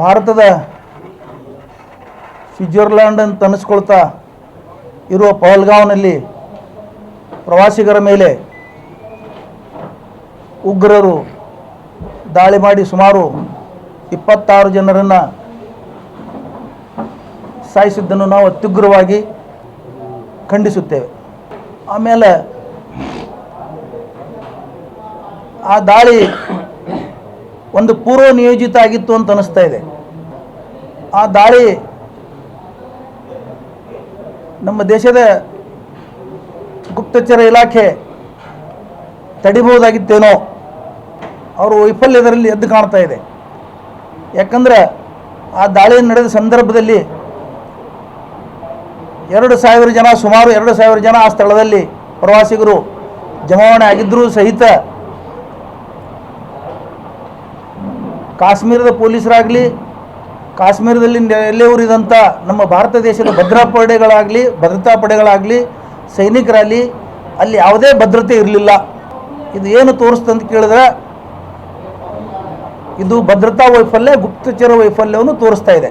ಭಾರತದ ಸ್ವಿಟ್ಜರ್ಲ್ಯಾಂಡ್ ಅಂತ ಅನಿಸ್ಕೊಳ್ತಾ ಇರುವ ಪಹಲ್ಗಾಂವ್ನಲ್ಲಿ ಪ್ರವಾಸಿಗರ ಮೇಲೆ ಉಗ್ರರು ದಾಳಿ ಮಾಡಿ ಸುಮಾರು ಇಪ್ಪತ್ತಾರು ಜನರನ್ನು ಸಾಯಿಸಿದ್ದನ್ನು ನಾವು ಅತ್ಯುಗ್ರವಾಗಿ ಖಂಡಿಸುತ್ತೇವೆ. ಆಮೇಲೆ ಆ ದಾಳಿ ಒಂದು ಪೂರ್ವ ನಿಯೋಜಿತ ಆಗಿತ್ತು ಅಂತ ಅನಿಸ್ತಾ ಇದೆ. ಆ ದಾಳಿ ನಮ್ಮ ದೇಶದ ಗುಪ್ತಚರ ಇಲಾಖೆ ತಡಿಬಹುದಾಗಿತ್ತೇನೋ, ಅವರು ವೈಫಲ್ಯದರಲ್ಲಿ ಎದ್ದು ಕಾಣ್ತಾ ಇದೆ. ಯಾಕಂದ್ರೆ ಆ ದಾಳಿ ನಡೆದ ಸಂದರ್ಭದಲ್ಲಿ ಎರಡು ಸಾವಿರ ಜನ, ಸುಮಾರು ಎರಡು ಸಾವಿರ ಜನ ಆ ಸ್ಥಳದಲ್ಲಿ ಪ್ರವಾಸಿಗರು ಜಮಾವಣೆ ಆಗಿದ್ದರೂ ಸಹಿತ ಕಾಶ್ಮೀರದ ಪೊಲೀಸರಾಗಲಿ, ಕಾಶ್ಮೀರದಲ್ಲಿ ನೆಲೆಯೂರಿದಂಥ ನಮ್ಮ ಭಾರತ ದೇಶದ ಭದ್ರಾ ಪಡೆಗಳಾಗಲಿ, ಭದ್ರತಾ ಪಡೆಗಳಾಗಲಿ, ಸೈನಿಕರಾಗಲಿ, ಅಲ್ಲಿ ಯಾವುದೇ ಭದ್ರತೆ ಇರಲಿಲ್ಲ. ಇದು ಏನು ತೋರಿಸ್ತಂತ ಕೇಳಿದ್ರೆ, ಇದು ಭದ್ರತಾ ವೈಫಲ್ಯ, ಗುಪ್ತಚರ ವೈಫಲ್ಯವನ್ನು ತೋರಿಸ್ತಾ ಇದೆ.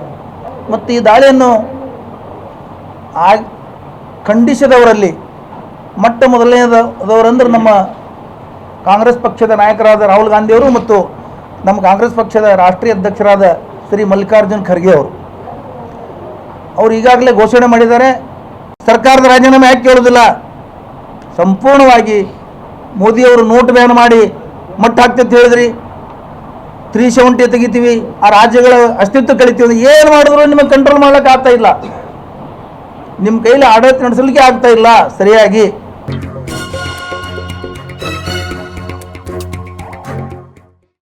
ಮತ್ತು ಈ ದಾಳಿಯನ್ನು ಆ ಖಂಡಿಸಿದವರಲ್ಲಿ, ಮೊಟ್ಟ ಮೊದಲನೇದವರಂದ್ರೆ ನಮ್ಮ ಕಾಂಗ್ರೆಸ್ ಪಕ್ಷದ ನಾಯಕರಾದ ರಾಹುಲ್ ಗಾಂಧಿಯವರು ಮತ್ತು ನಮ್ಮ ಕಾಂಗ್ರೆಸ್ ಪಕ್ಷದ ರಾಷ್ಟ್ರೀಯ ಅಧ್ಯಕ್ಷರಾದ ಶ್ರೀ ಮಲ್ಲಿಕಾರ್ಜುನ್ ಖರ್ಗೆ ಅವರು. ಅವರು ಈಗಾಗಲೇ ಘೋಷಣೆ ಮಾಡಿದ್ದಾರೆ. ಸರ್ಕಾರದ ರಾಜೀನಾಮೆ ಯಾಕೆ ಕೇಳೋದಿಲ್ಲ? ಸಂಪೂರ್ಣವಾಗಿ ಮೋದಿಯವರು ನೋಟ್ ಬ್ಯಾನ್ ಮಾಡಿ ಮಟ್ಟ ಹಾಕ್ತಂತ ಹೇಳಿದ್ರಿ. ತ್ರೀ ಸೆವೆಂಟಿ ತೆಗಿತೀವಿ. ಆ ರಾಜ್ಯಗಳ ಅಸ್ತಿತ್ವ ಕಳಿತೀವಿ ಏನು ಮಾಡಿದ್ರು ನಿಮಗೆ ಕಂಟ್ರೋಲ್ ಮಾಡ್ಲಿಕ್ಕೆ ಆಗ್ತಾ ಇಲ್ಲ. ನಿಮ್ಮ ಕೈಲಿ ಆಡಳಿತ ನಡೆಸಲಿಕ್ಕೆ ಆಗ್ತಾ ಇಲ್ಲ ಸರಿಯಾಗಿ.